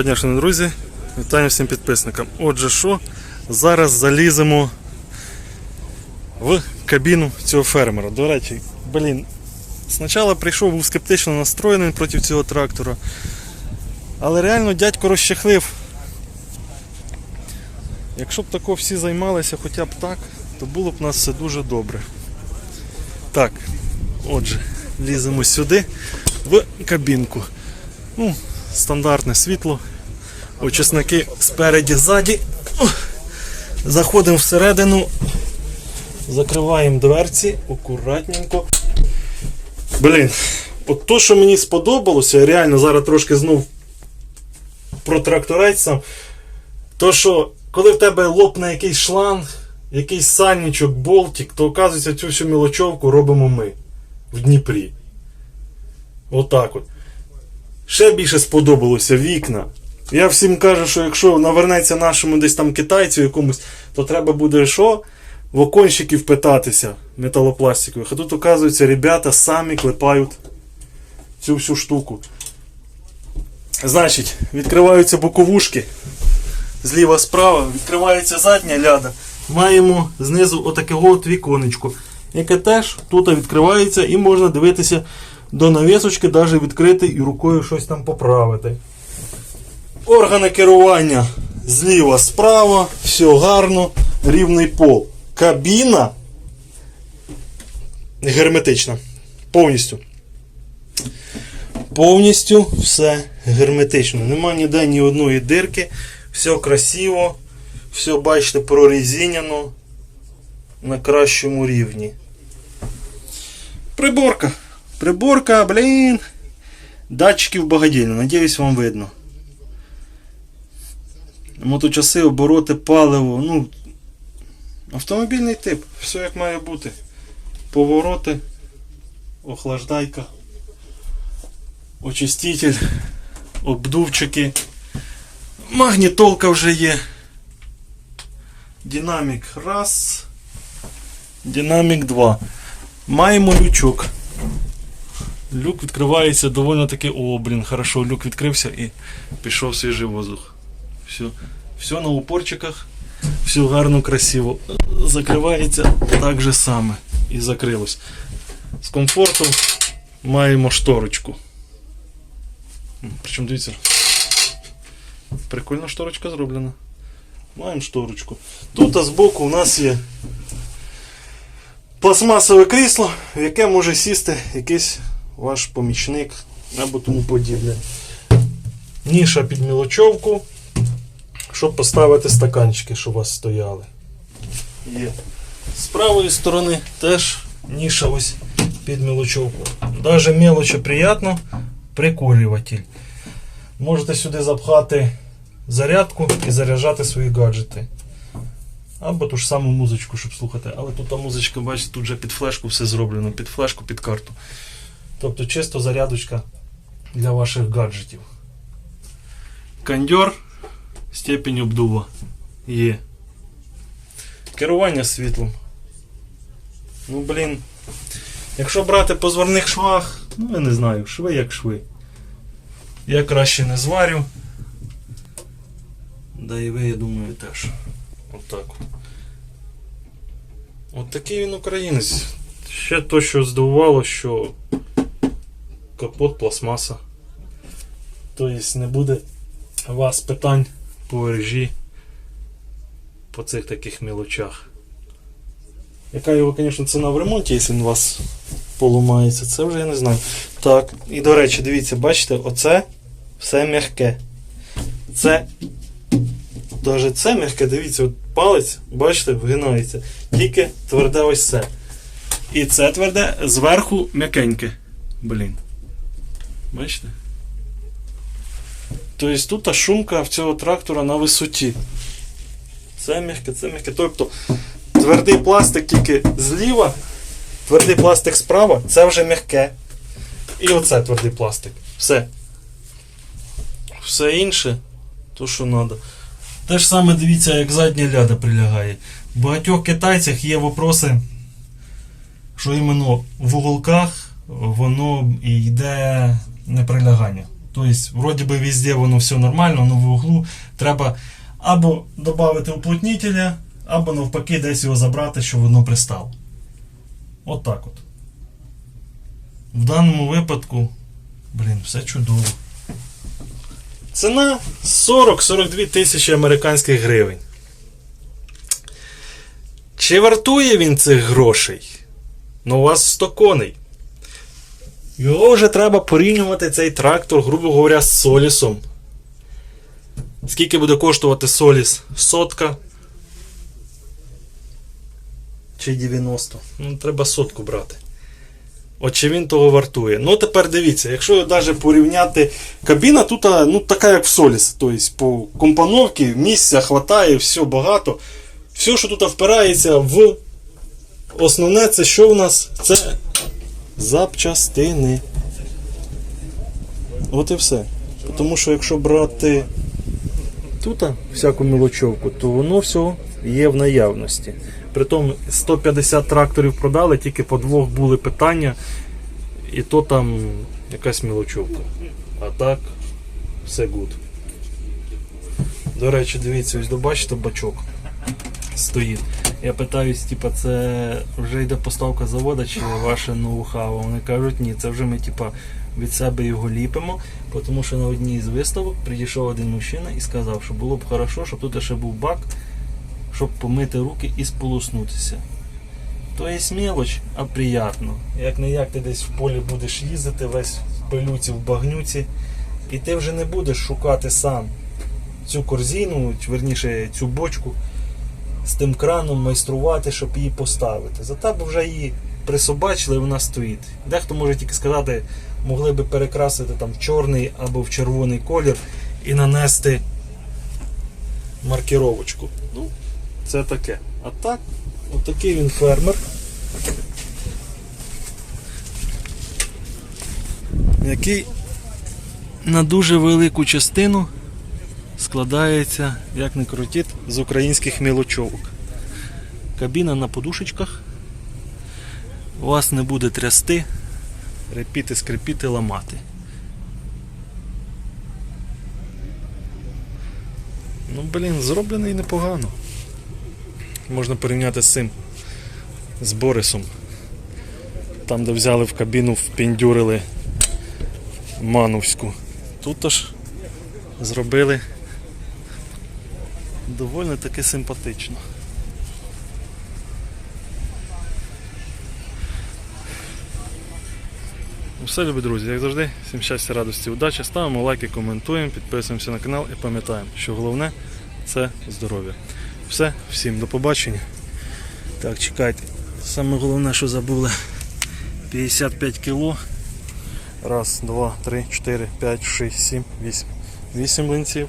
Доброго дня, шановні друзі. Вітаю всім підписникам. Отже, що? Зараз заліземо в кабіну цього фермера. До речі, блін, спочатку прийшов, був скептично настроєний проти цього трактора. Але реально дядько розчехлив. Якщо б тако всі займалися хоча б так, то було б у нас все дуже добре. Так, отже, ліземо сюди в кабінку. Ну, стандартне світло. Очисники спереді, ззаді. Заходимо всередину. Закриваємо дверці акуратненько. Блін, от то, що мені сподобалося, реально зараз трошки знов про тракторець сам. То, що коли в тебе лопне якийсь шланг, якийсь сальничок, болтик, то оказується цю всю мілочовку робимо ми в Дніпрі. Отак от. Ще більше сподобалося вікна. Я всім кажу, що якщо навернеться нашому десь там китайцю якомусь, то треба буде що? В оконщиків питатися металопластикових. А тут, оказується, ребята самі клепають цю всю штуку. Значить, відкриваються боковушки. Зліва справа, відкривається задня ляда. Маємо знизу отаке от віконечко, яке теж тут відкривається і можна дивитися до навісочки, навіть відкрити і рукою щось там поправити. Органи керування зліва справа, все гарно, рівний пол. Кабіна герметична. Повністю. Повністю все герметично. Нема ніде ні одної дирки. Все красиво. Все, бачите, прорезиняно на кращому рівні. Приборка. Приборка, блін. Датчиків багадільно. Надіюсь, вам видно. Моточаси, обороти, паливо. Ну, автомобільний тип. Все як має бути. Повороти, охлаждайка, очиститель, обдувчики. Магнітолка вже є. Динамік раз. Динамік 2. Маємо лючок. Люк відкривається доволі таки. О, блін, хорошо, люк відкрився і пішов свіжий воздух. Все, все на упорчиках, все гарно, красиво. Закривається так же саме. І закрилось. З комфортом маємо шторочку. Причому дивіться. Прикольна шторочка зроблена. Маємо шторочку. Тут а збоку у нас є пластмасове крісло, в яке може сісти якийсь ваш помічник або тому подібне. Ніша під мілочовку, щоб поставити стаканчики, щоб у вас стояли. Є. З правої сторони теж ніша ось під мілочовку. Даже мелочі приємно, прикурюватель. Можете сюди запхати зарядку і заряджати свої гаджети. Або ту ж саму музичку, щоб слухати. Але тут та музичка, бачите, тут вже під флешку все зроблено, під флешку, під карту. Тобто чисто зарядочка для ваших гаджетів. Кондьор, степінь обдува є. Керування світлом. Ну, блін. Якщо брати по зварних швах, ну я не знаю, шви як шви. Я краще не зварю. Да і ви, я думаю, теж. Отак. От, такий він українець. Ще то, що здивувало, що капот пластмаса. Тобто не буде вас питань по режі по цих таких мілочах. Яка його, звісно, ціна в ремонті, якщо він у вас поламається, це вже я не знаю. Так, і до речі, дивіться, бачите, оце все м'яке. Це. Навіть це м'яке, дивіться, от палець, бачите, вгинається. Тільки тверде ось це. І це тверде зверху м'якеньке. Блін. Бачите? Тобто тут шумка в цього трактора на висоті. Це м'яке, це м'яке. Тобто твердий пластик тільки зліва, твердий пластик справа, це вже м'яке. І оце твердий пластик. Все. Все інше, то що треба. Те ж саме дивіться, як задня ляда прилягає. В багатьох китайцях є вопроси, що іменно в уголках воно і йде неприлягання. Тобто, вроді би везде воно все нормально, але в углу треба або додати уплотнителя, або навпаки десь його забрати, щоб воно пристало. От так от. В даному випадку, блін, все чудово. Ціна 40-42 тисячі американських гривень. Чи вартує він цих грошей? Ну, у вас 100 коней. Його вже треба порівнювати цей трактор, грубо говоря, з Солісом. Скільки буде коштувати Соліс? Сотка. Чи 90? Ну, треба сотку брати. От чи він того вартує. Ну, тепер дивіться, якщо навіть порівняти кабіна, тут ну, така, як в Соліс. Тобто по компоновці місця хватає, все багато. Все, що тут впирається в основне, це що в нас? Це запчастини. От і все. Тому що якщо брати тут всяку мілочовку, то воно все є в наявності. Притом 150 тракторів продали, тільки по двох були питання, і то там якась мілочовка. А так, все гуд. До речі, дивіться, ось добачите бачок стоїть. Я питаюсь, типа, це вже йде поставка завода чи ваше ноу-хау. Вони кажуть, ні, це вже ми типа, від себе його ліпимо, тому що на одній з виставок підійшов один мужчина і сказав, що було б хорошо, щоб тут ще був бак, щоб помити руки і сполоснутися. То є мелоч, а приємно. Як не як ти десь в полі будеш їздити, весь в пилюці, в багнюці, і ти вже не будеш шукати сам цю корзину, верніше цю бочку з тим краном майструвати, щоб її поставити. За тебе вже її присобачили, вона стоїть. Дехто може тільки сказати, могли би перекрасити там в чорний або в червоний колір і нанести маркіровочку. Ну, це таке. А так, отакий він фермер. Який на дуже велику частину складається, як не крутіть, з українських мілочовок. Кабіна на подушечках. У Вас не буде трясти, репіти, скрипіти, ламати. Ну, блін, зроблений непогано. Можна порівняти з цим, з Борисом. Там, де взяли в кабіну, впіндюрили Мановську. Тут аж зробили доволі таки симпатично. Ну, Все, любі друзі, як завжди, всім щастя, радості, удачі. Ставимо лайки, коментуємо, підписуємося на канал і пам'ятаємо, що головне це здоров'я. Все, всім до побачення. Так, чекайте. Саме головне, що забули 55 кіло. Раз, два, три, чотири, п'ять, шість, сім, вісім. Вісім блинців.